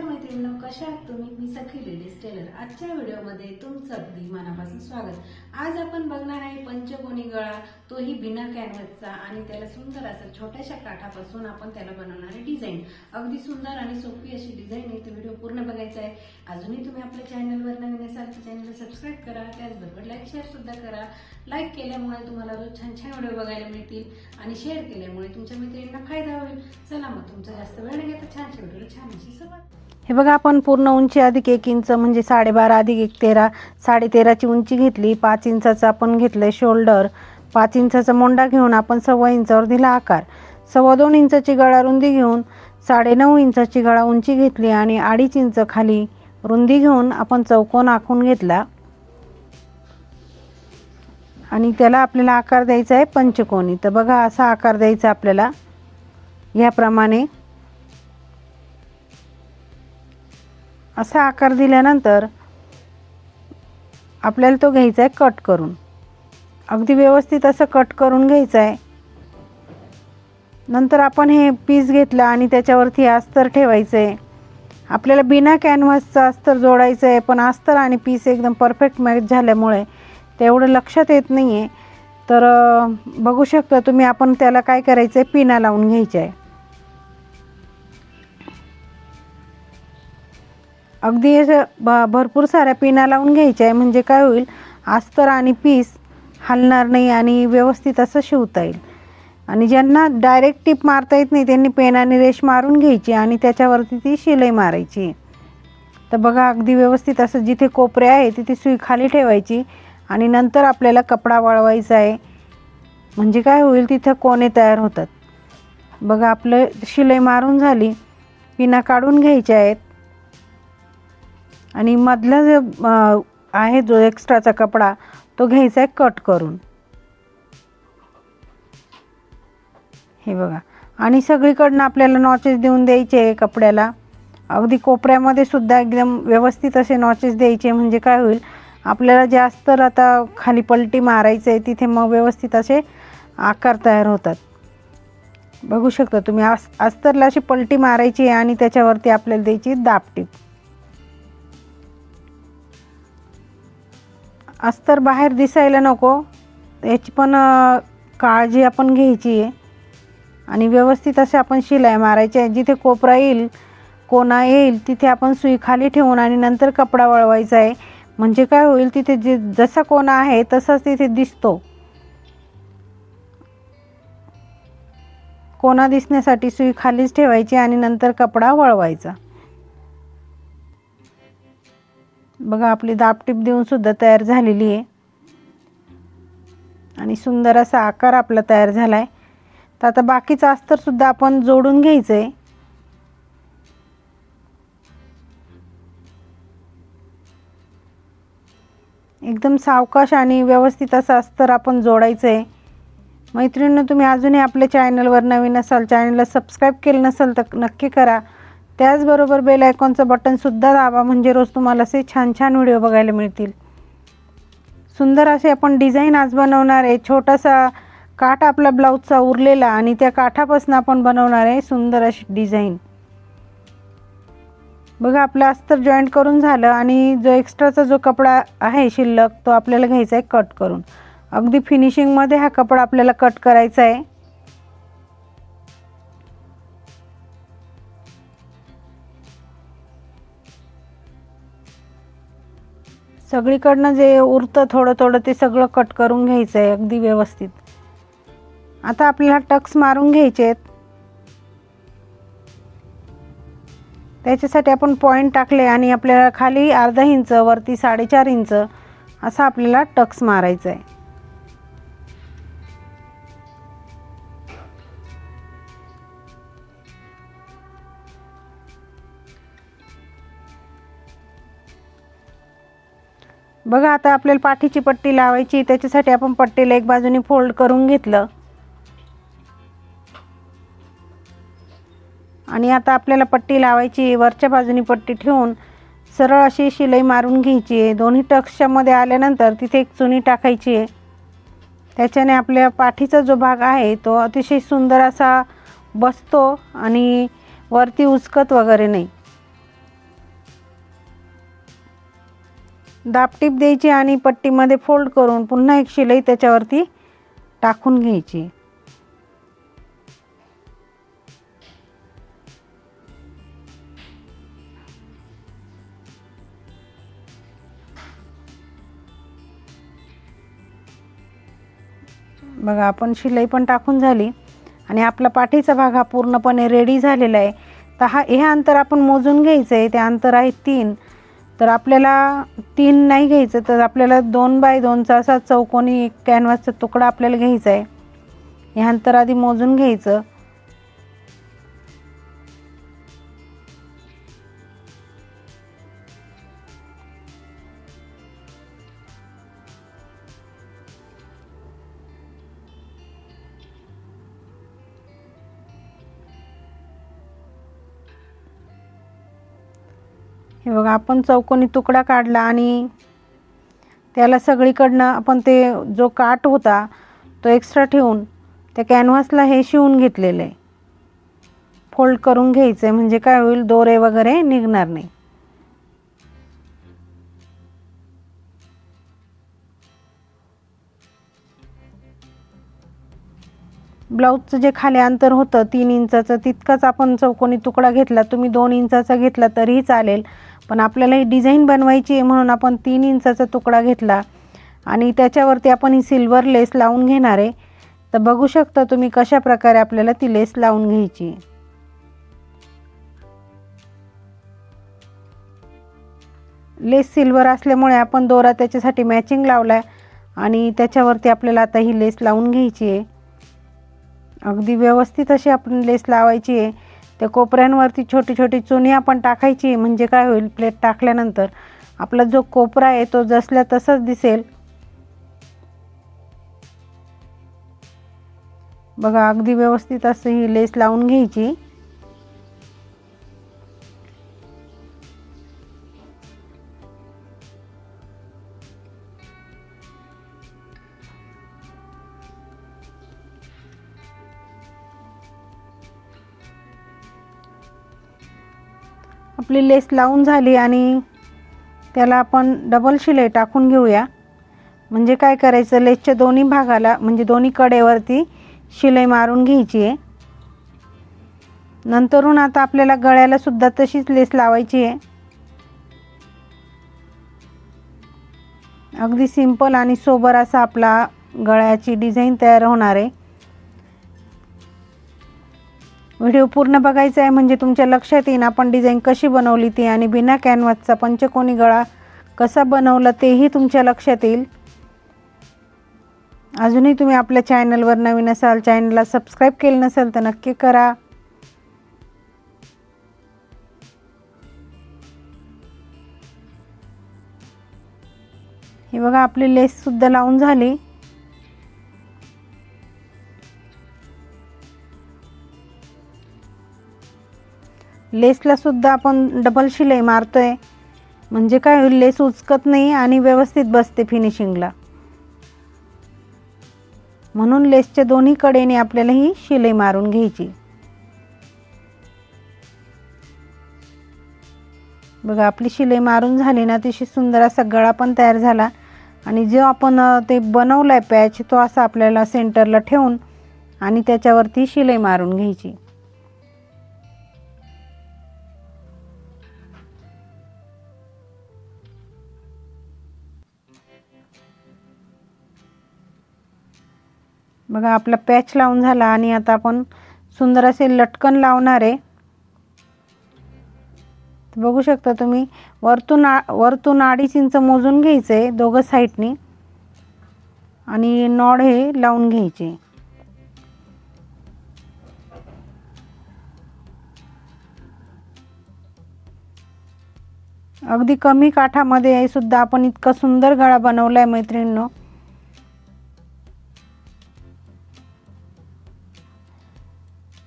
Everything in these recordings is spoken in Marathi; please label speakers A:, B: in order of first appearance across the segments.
A: नमस्कार मैत्रिणींनो कशा आहात तुम्ही? मी सखी लेडीज टेलर. आजच्या व्हिडिओमध्ये तुमचं अगदी मनापासून स्वागत. आज आपण बघणार आहे पंचकोनी गळा. तोही बिना कॅनव्हसचा आणि त्याला सुंदर असं छोट्याशा काठापासून आपण त्याला बनवणारे डिझाईन. अगदी सुंदर आणि सोपी अशी डिझाईन आहे. तो व्हिडिओ पूर्ण बघायचा आहे. अजूनही तुम्ही आपल्या चॅनलवर नवीन असाल तर चॅनलला सबस्क्राईब करा. त्याचबरोबर लाईक शेअर सुद्धा करा. लाईक केल्यामुळे तुम्हाला रोज छान छान व्हिडिओ बघायला मिळतील आणि शेअर केल्यामुळे तुमच्या मैत्रिणींना फायदा होईल. चला मग तुमचा जास्त वेळ नाही घेता छान व्हिडिओला छान अशी सुरुवात.
B: हे बघा आपण पूर्ण उंची अधिक एक इंच म्हणजे साडेबारा अधिक एक तेरा साडे तेराची उंची घेतली पाच इंचाचं आपण घेतलं शोल्डर. पाच इंचाचा मोंडा घेऊन आपण सव्वा इंचावर दिला आकार. सव्वा दोन इंचाची गळा रुंदी घेऊन साडेनऊ इंचाची गळा उंची घेतली आणि अडीच इंच खाली रुंदी घेऊन आपण चौकोन आखून घेतला. आणि त्याला आपल्याला आकार द्यायचा आहे पंचकोनी. तर बघा असा आकार द्यायचा आपल्याला. ह्याप्रमाणे असा आकार दिल्यानंतर आपल्याला तो घ्यायचा आहे कट करून. अगदी व्यवस्थित असं कट करून घ्यायचं आहे. नंतर आपण हे पीस घेतलं आणि त्याच्यावरती अस्तर ठेवायचं आहे आपल्याला बिना कॅनव्हासचं अस्तर जोडायचं आहे पण अस्तर आणि पीस एकदम परफेक्ट मॅच झाल्यामुळे तेवढं लक्षात येत नाही आहे तर बघू शकता तुम्ही आपण त्याला काय करायचं आहे पिना लावून घ्यायचं आहे अगदी असं ब भरपूर साऱ्या पिना लावून घ्यायच्या आहे म्हणजे काय होईल? अस्तर आणि पीस हलणार नाही आणि व्यवस्थित असं शिवता येईल. आणि ज्यांना डायरेक्ट टीप मारता येत नाही त्यांनी पेनाने रेश मारून घ्यायची आणि त्याच्यावरती ती शिलाई मारायची. तर बघा अगदी व्यवस्थित असं जिथे कोपरे आहे तिथे सुई खाली ठेवायची आणि नंतर आपल्याला कपडा वळवायचा आहे. म्हणजे काय होईल तिथं कोणे तयार होतात. बघा आपलं शिलाई मारून झाली. पिना काढून घ्यायच्या आहेत. आणि मधला जो आहे जो एक्स्ट्राचा कपडा तो घ्यायचा आहे कट करून. हे बघा. आणि सगळीकडनं आपल्याला नॉचेस देऊन द्यायचे आहे कपड्याला. अगदी कोपऱ्यामध्ये सुद्धा एकदम व्यवस्थित असे नॉचेस द्यायचे म्हणजे काय होईल आपल्याला जास्त आता खाली पलटी मारायचं आहे तिथे मग व्यवस्थित असे आकार तयार होतात. बघू शकता तुम्ही अस अस्तरला अशी पलटी मारायची आहे आणि त्याच्यावरती आपल्याला द्यायची दापटीप अस्तर बाहेर दिसायला नको. याची पण काळजी आपण घ्यायची आहे. आणि व्यवस्थित असे आपण शिलाई मारायची आहे. जिथे कोपरा येईल कोणा येईल तिथे आपण सुई खाली ठेवून आणि नंतर कपडा वळवायचा आहे. म्हणजे काय होईल तिथे जे जसा कोणा आहे तसाच तिथे दिसतो. कोणा दिसण्यासाठी सुई खालीच ठेवायची आणि नंतर कपडा वळवायचा. बघा आपली दापटीप देऊन सुद्धा तयार झालेली आहे. आणि सुंदर असा आकार आपला तयार झाला आहे तर आता बाकीचं अस्तर सुद्धा आपण जोडून घ्यायचं आहे एकदम सावकाश आणि व्यवस्थित असं अस्तर आपण जोडायचं आहे मैत्रिणींनो तुम्ही अजूनही आपल्या चॅनलवर नवीन असाल चॅनलला सबस्क्राईब केलं नसेल तर नक्की करा. त्याचबरोबर बेल आयकॉनचं बटनसुद्धा दाबा म्हणजे रोज तुम्हाला असे छान छान व्हिडिओ बघायला मिळतील. सुंदर असे आपण डिझाईन आज बनवणार आहे. छोटासा काठ आपला ब्लाऊजचा उरलेला आणि त्या काठापासून आपण बनवणार आहे सुंदर अशी डिझाईन बघा आपलं अस्तर जॉईंट करून झालं आणि जो एक्स्ट्राचा जो कपडा आहे शिल्लक तो आपल्याला घ्यायचा आहे कट करून. अगदी फिनिशिंगमध्ये हा कपडा आपल्याला कट करायचा आहे. सगळीकडनं जे उरतं थोडं थोडं ते सगळं कट करून घ्यायचं आहे अगदी व्यवस्थित. आता आपल्याला टक्स मारून घ्यायचे आहेत त्याच्यासाठी आपण पॉईंट टाकले आणि आपल्याला खाली अर्धा इंच वरती साडेचार इंच असा आपल्याला टक्स मारायचा आहे बघा आता आपल्याला पाठीची पट्टी लावायची त्याच्यासाठी आपण पट्टीला एक बाजूने फोल्ड करून घेतलं. आणि आता आपल्याला पट्टी लावायची वरच्या बाजूनी पट्टी ठेवून सरळ अशी शिलाई मारून घ्यायची आहे. दोन्ही टक्सच्या मध्ये आल्यानंतर तिथे एक चुनी टाकायची आहे. त्याच्याने आपल्या पाठीचा जो भाग आहे तो अतिशय सुंदर असा बसतो आणि वरती उचकत वगैरे नाही. दापटीप द्यायची आणि पट्टीमध्ये फोल्ड करून पुन्हा एक शिलाई त्याच्यावरती टाकून घ्यायची. बघा आपण शिलाई पण टाकून झाली आणि आपला पाठीचा भाग हा पूर्णपणे रेडी झालेला आहे. तर हा हे अंतर आपण मोजून घ्यायचं आहे ते अंतर आहे तीन. तर आपल्याला तीन नाही घ्यायचं तर आपल्याला दोन बाय दोनचा असा चौकोनी एक कॅनव्हासचा तुकडा आपल्याला घ्यायचा आहे. ह्यानंतर अंतर आधी मोजून घ्यायचं. हे बघा आपण चौकोनी तुकडा काढला आणि त्याला सगळीकडनं आपण ते जो काट होता तो एक्स्ट्रा ठेवून त्या कॅनव्हासला हे शिवून घेतलेलं आहे. फोल्ड करून घ्यायचं आहे म्हणजे काय होईल दोरे वगैरे निघणार नाही. ब्लाऊजचं जे खाली अंतर होतं तीन इंचाचं तितकाच आपण चौकोनी तुकडा घेतला तुम्ही दोन इंचाचा घेतला तरीही चालेल. पण आपल्याला ही डिझाईन बनवायची आहे म्हणून आपण तीन इंचाचा तुकडा घेतला. आणि त्याच्यावरती आपण ही सिल्वर लेस लावून घेणार आहे. तर बघू शकता तुम्ही कशा प्रकारे आपल्याला ती लेस लावून घ्यायची. आहे. लेस सिल्वर असल्यामुळे आपण दोरा त्याच्यासाठी मॅचिंग लावला आहे आणि त्याच्यावरती आपल्याला आता ही लेस लावून घ्यायची आहे. अगदी व्यवस्थित अशी आपण लेस लावायची आहे. त्या कोपऱ्यांवरती छोटी छोटी चुनी आपण टाकायची म्हणजे काय होईल प्लेट टाकल्यानंतर आपला जो कोपरा आहे तो जसल्या तसाच दिसेल. बघा अगदी व्यवस्थित असं ही लेस लावून घ्यायची. आपली लेस लावून झाली आणि त्याला आपण डबल शिलाई टाकून घेऊया. म्हणजे काय करायचं? लेसच्या दोन्ही भागाला म्हणजे दोन्ही कडेवरती शिलाई मारून घ्यायची आहे. नंतरून आता आपल्याला गळ्याला सुद्धा तशीच लेस लावायची आहे. अगदी सिंपल आणि सोबर असा आपला गळ्याची डिझाईन तयार होणार आहे. व्हिडिओ पूर्ण बघायचा आहे म्हणजे तुमच्या लक्षात येईन आपण डिझाईन कशी बनवली ती आणि बिना कॅनव्हासचा पंचकोनी गळा कसा बनवला तेही तुमच्या लक्षात येईल. अजूनही तुम्ही आपल्या चॅनलवर नवीन असाल चॅनलला सबस्क्राईब केलं नसेल तर नक्की करा. हे बघा आपली लेससुद्धा लावून झाली. लेसला सुद्धा आपण डबल शिलाई मारतोय. म्हणजे काय होईल लेस उचकत नाही आणि व्यवस्थित बसते फिनिशिंगला म्हणून लेसच्या दोन्ही कडेने आपल्याला ही शिलाई मारून घ्यायची. बघा आपली शिलाई मारून झाली ना अतिशय सुंदर असा गळा पण तयार झाला. आणि जो आपण ते बनवला आहे पॅच तो असा आपल्याला सेंटरला ठेवून आणि त्याच्यावरती शिलाई मारून घ्यायची. बघा आपला पॅच लावून झाला आणि आता आपण सुंदर असे लटकन लावणार आहे. बघू शकता तुम्ही वरतून आ वरतून अडीच इंच मोजून घ्यायचं आहे दोघं साईडनी. आणि नॉड हे लावून घ्यायचे अगदी कमी काठामध्ये सुद्धा आपण इतका सुंदर गळा बनवला आहे मैत्रिणींनो.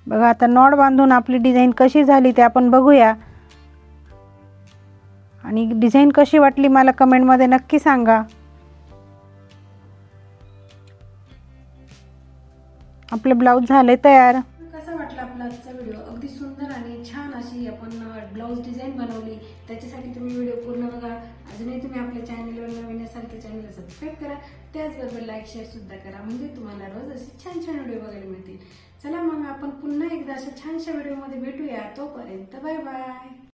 B: बघा आता नॉड बांधून आपली डिझाईन कशी झाली ते आपण बघूया. आणि डिझाईन कशी वाटली मला कमेंटमध्ये नक्की सांगा. आपलं ब्लाऊज झाले तयार.
A: कसा वाटला आपला आजचा व्हिडिओ? अगदी सुंदर आणि छान अशी आपण ब्लाऊज डिझाईन बनवली. त्याच्यासाठी तुम्ही व्हिडिओ पूर्ण बघा. अजूनही तुम्ही आपल्या चॅनलवर नवीन असाल तर चॅनलला सबस्क्राईब करा. त्याचबरोबर लाईक शेअर सुद्धा करा. म्हणजे तुम्हाला रोज असे छान छान व्हिडिओ बघायला मिळतील. चला मग आपण पुन्हा एकदा अशा छानशा व्हिडिओमध्ये भेटूया. तोपर्यंत बाय बाय.